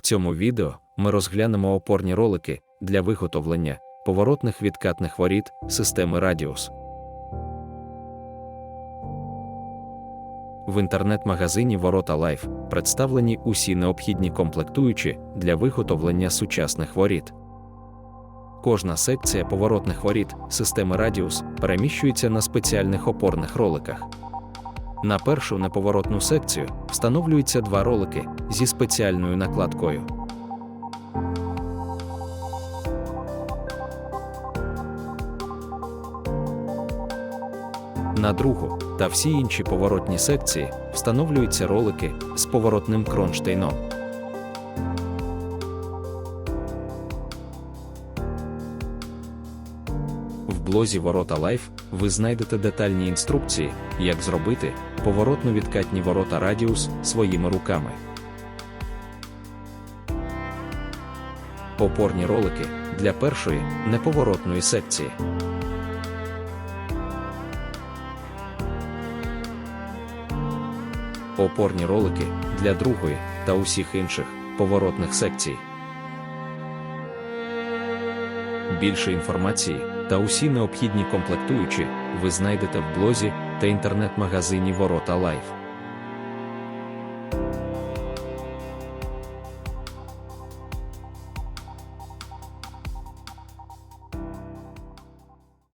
В цьому відео ми розглянемо опорні ролики для виготовлення поворотних відкатних воріт системи Radius. В інтернет-магазині Ворота Лайф представлені усі необхідні комплектуючі для виготовлення сучасних воріт. Кожна секція поворотних воріт системи Radius переміщується на спеціальних опорних роликах. На першу неповоротну секцію встановлюються два ролики зі спеціальною накладкою. На другу та всі інші поворотні секції встановлюються ролики з поворотним кронштейном. Блозі Ворота Лайф ви знайдете детальні інструкції, як зробити поворотно-відкатні ворота Радіус своїми руками. Опорні ролики для першої неповоротної секції. Опорні ролики для другої та усіх інших поворотних секцій. Більше інформації та усі необхідні комплектуючі ви знайдете в блозі та інтернет-магазині Ворота Лайф.